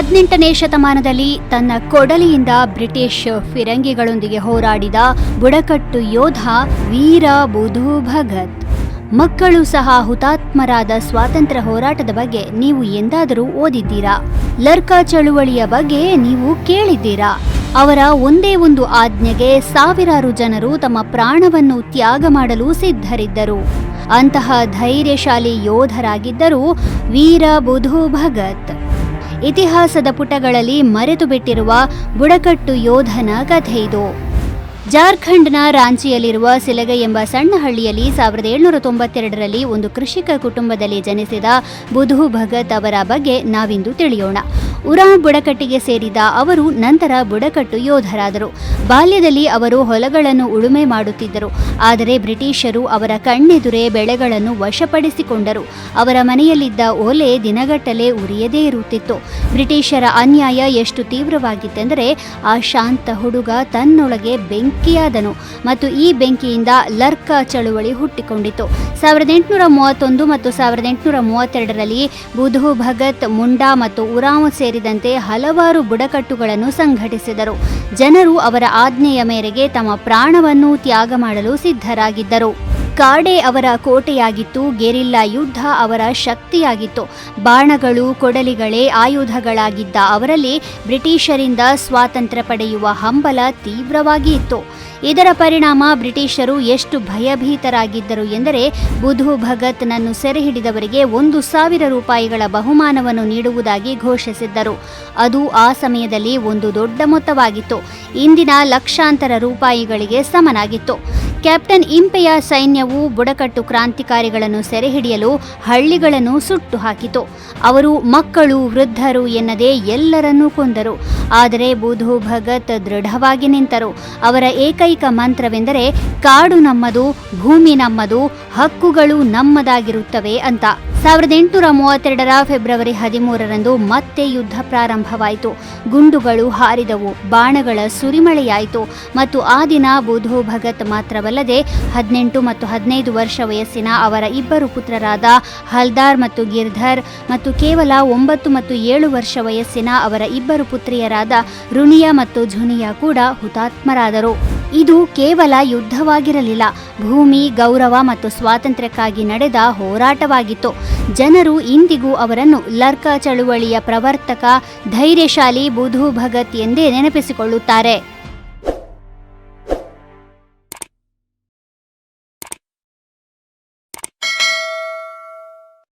ಹದಿನೆಂಟನೇ ಶತಮಾನದಲ್ಲಿ ತನ್ನ ಕೊಡಲಿಯಿಂದ ಬ್ರಿಟಿಷ್ ಫಿರಂಗಿಗಳೊಂದಿಗೆ ಹೋರಾಡಿದ ಬುಡಕಟ್ಟು ಯೋಧ ವೀರ ಬುಧು ಭಗತ್. ಮಕ್ಕಳು ಸಹ ಹುತಾತ್ಮರಾದ ಸ್ವಾತಂತ್ರ್ಯ ಹೋರಾಟದ ಬಗ್ಗೆ ನೀವು ಎಂದಾದರೂ ಓದಿದ್ದೀರಾ? ಲರ್ಕಾ ಚಳುವಳಿಯ ಬಗ್ಗೆ ನೀವು ಕೇಳಿದ್ದೀರಾ? ಅವರ ಒಂದೇ ಒಂದು ಆಜ್ಞೆಗೆ ಸಾವಿರಾರು ಜನರು ತಮ್ಮ ಪ್ರಾಣವನ್ನು ತ್ಯಾಗ ಮಾಡಲು ಸಿದ್ಧರಿದ್ದರು. ಅಂತಹ ಧೈರ್ಯಶಾಲಿ ಯೋಧರಾಗಿದ್ದರು ವೀರ ಬುಧು ಭಗತ್. ಇತಿಹಾಸದ ಪುಟಗಳಲ್ಲಿ ಮರೆತು ಬಿಟ್ಟಿರುವ ಬುಡಕಟ್ಟು ಯೋಧನ ಇದು. ಜಾರ್ಖಂಡ್ನ ರಾಂಚಿಯಲ್ಲಿರುವ ಸಿಲಗೈ ಎಂಬ ಸಣ್ಣ ಹಳ್ಳಿಯಲ್ಲಿ ಸಾವಿರದ ಏಳ್ನೂರ ತೊಂಬತ್ತೆರಡರಲ್ಲಿ ಒಂದು ಕೃಷಿಕ ಕುಟುಂಬದಲ್ಲಿ ಜನಿಸಿದ ಬುಧು ಭಗತ್ ಅವರ ಬಗ್ಗೆ ನಾವಿಂದು ತಿಳಿಯೋಣ. ಉರಾ ಬುಡಕಟ್ಟಿಗೆ ಸೇರಿದ ಅವರು ನಂತರ ಬುಡಕಟ್ಟು ಯೋಧರಾದರು. ಬಾಲ್ಯದಲ್ಲಿ ಅವರು ಹೊಲಗಳನ್ನು ಉಳುಮೆ ಮಾಡುತ್ತಿದ್ದರು. ಆದರೆ ಬ್ರಿಟಿಷರು ಅವರ ಕಣ್ಣೆದುರೇ ಬೆಳೆಗಳನ್ನು ವಶಪಡಿಸಿಕೊಂಡರು. ಅವರ ಮನೆಯಲ್ಲಿದ್ದ ಓಲೆ ದಿನಗಟ್ಟಲೆ ಉರಿಯದೇ ಇರುತ್ತಿತ್ತು. ಬ್ರಿಟಿಷರ ಅನ್ಯಾಯ ಎಷ್ಟು ತೀವ್ರವಾಗಿತ್ತೆಂದರೆ ಆ ಶಾಂತ ಹುಡುಗ ತನ್ನೊಳಗೆ ಬೆಂಕಿಯಾದನು ಮತ್ತು ಈ ಬೆಂಕಿಯಿಂದ ಲರ್ಕ ಚಳುವಳಿ ಹುಟ್ಟಿಕೊಂಡಿತು. ಸಾವಿರದ ಎಂಟುನೂರ ಮೂವತ್ತೊಂದು ಮತ್ತು ಸಾವಿರದ ಎಂಟುನೂರ ಮೂವತ್ತೆರಡರಲ್ಲಿ ಬುಧು ಭಗತ್ ಮುಂಡಾ ಮತ್ತು ಉರಾವ್ ಸೇರಿದಂತೆ ಹಲವಾರು ಬುಡಕಟ್ಟುಗಳನ್ನು ಸಂಘಟಿಸಿದರು. ಜನರು ಅವರ ಆಜ್ಞೆಯ ಮೇರೆಗೆ ತಮ್ಮ ಪ್ರಾಣವನ್ನು ತ್ಯಾಗ ಮಾಡಲು ಸಿದ್ಧರಾಗಿದ್ದರು. ಕಾಡೆ ಅವರ ಕೋಟೆಯಾಗಿತ್ತು, ಗೆರಿಲ್ಲಾ ಯುದ್ಧ ಅವರ ಶಕ್ತಿಯಾಗಿತ್ತು. ಬಾಣಗಳು, ಕೊಡಲಿಗಳೇ ಆಯುಧಗಳಾಗಿದ್ದ ಅವರಲ್ಲಿ ಬ್ರಿಟಿಷರಿಂದ ಸ್ವಾತಂತ್ರ್ಯ ಪಡೆಯುವ ಹಂಬಲ ತೀವ್ರವಾಗಿ ಇತ್ತು. ಇದರ ಪರಿಣಾಮ ಬ್ರಿಟಿಷರು ಎಷ್ಟು ಭಯಭೀತರಾಗಿದ್ದರು ಎಂದರೆ ಬುಧು ಭಗತ್ನನ್ನು ಸೆರೆ ಹಿಡಿದವರಿಗೆ ಒಂದು ಸಾವಿರ ರೂಪಾಯಿಗಳ ಬಹುಮಾನವನ್ನು ನೀಡುವುದಾಗಿ ಘೋಷಿಸಿದ್ದರು. ಅದು ಆ ಸಮಯದಲ್ಲಿ ಒಂದು ದೊಡ್ಡ ಮೊತ್ತವಾಗಿತ್ತು. ಇಂದಿನ ಲಕ್ಷಾಂತರ ರೂಪಾಯಿಗಳಿಗೆ ಸಮನಾಗಿತ್ತು. ಕ್ಯಾಪ್ಟನ್ ಇಂಪೆಯ ಸೈನ್ಯವು ಬುಡಕಟ್ಟು ಕ್ರಾಂತಿಕಾರಿಗಳನ್ನು ಸೆರೆಹಿಡಿಯಲು ಹಳ್ಳಿಗಳನ್ನು ಸುಟ್ಟು ಹಾಕಿತು. ಅವರು ಮಕ್ಕಳು, ವೃದ್ಧರು ಎನ್ನದೇ ಎಲ್ಲರನ್ನೂ ಕೊಂದರು. ಆದರೆ ಬುಧು ಭಗತ್ ದೃಢವಾಗಿ ನಿಂತರು. ಅವರ ಏಕೈಕ ಮಂತ್ರವೆಂದರೆ, ಕಾಡು ನಮ್ಮದು, ಭೂಮಿ ನಮ್ಮದು, ಹಕ್ಕುಗಳು ನಮ್ಮದಾಗಿರುತ್ತವೆ ಅಂತ. ಸಾವಿರದ ಎಂಟುನೂರ ಮೂವತ್ತೆರಡರ ಫೆಬ್ರವರಿ ಹದಿಮೂರರಂದು ಮತ್ತೆ ಯುದ್ಧ ಪ್ರಾರಂಭವಾಯಿತು. ಗುಂಡುಗಳು ಹಾರಿದವು, ಬಾಣಗಳ ಸುರಿಮಳೆಯಾಯಿತು ಮತ್ತು ಆ ದಿನ ಬುಧು ಭಗತ್ ಮಾತ್ರವಲ್ಲದೆ ಹದಿನೆಂಟು ಮತ್ತು ಹದಿನೈದು ವರ್ಷ ವಯಸ್ಸಿನ ಅವರ ಇಬ್ಬರು ಪುತ್ರರಾದ ಹಲ್ದಾರ್ ಮತ್ತು ಗಿರ್ಧರ್ ಮತ್ತು ಕೇವಲ ಒಂಬತ್ತು ಮತ್ತು ಏಳು ವರ್ಷ ವಯಸ್ಸಿನ ಅವರ ಇಬ್ಬರು ಪುತ್ರಿಯರಾದ ರುಣಿಯಾ ಮತ್ತು ಝುನಿಯಾ ಕೂಡ ಹುತಾತ್ಮರಾದರು. ಇದು ಕೇವಲ ಯುದ್ಧವಾಗಿರಲಿಲ್ಲ. ಭೂಮಿ, ಗೌರವ ಮತ್ತು ಸ್ವಾತಂತ್ರ್ಯಕ್ಕಾಗಿ ನಡೆದ ಹೋರಾಟವಾಗಿತ್ತು. ಜನರು ಇಂದಿಗೂ ಅವರನ್ನು ಲರ್ಕ ಚಳುವಳಿಯ ಪ್ರವರ್ತಕ, ಧೈರ್ಯಶಾಲಿ ಬುಧು ಭಗತ್ ಎಂದೇ ನೆನಪಿಸಿಕೊಳ್ಳುತ್ತಾರೆ.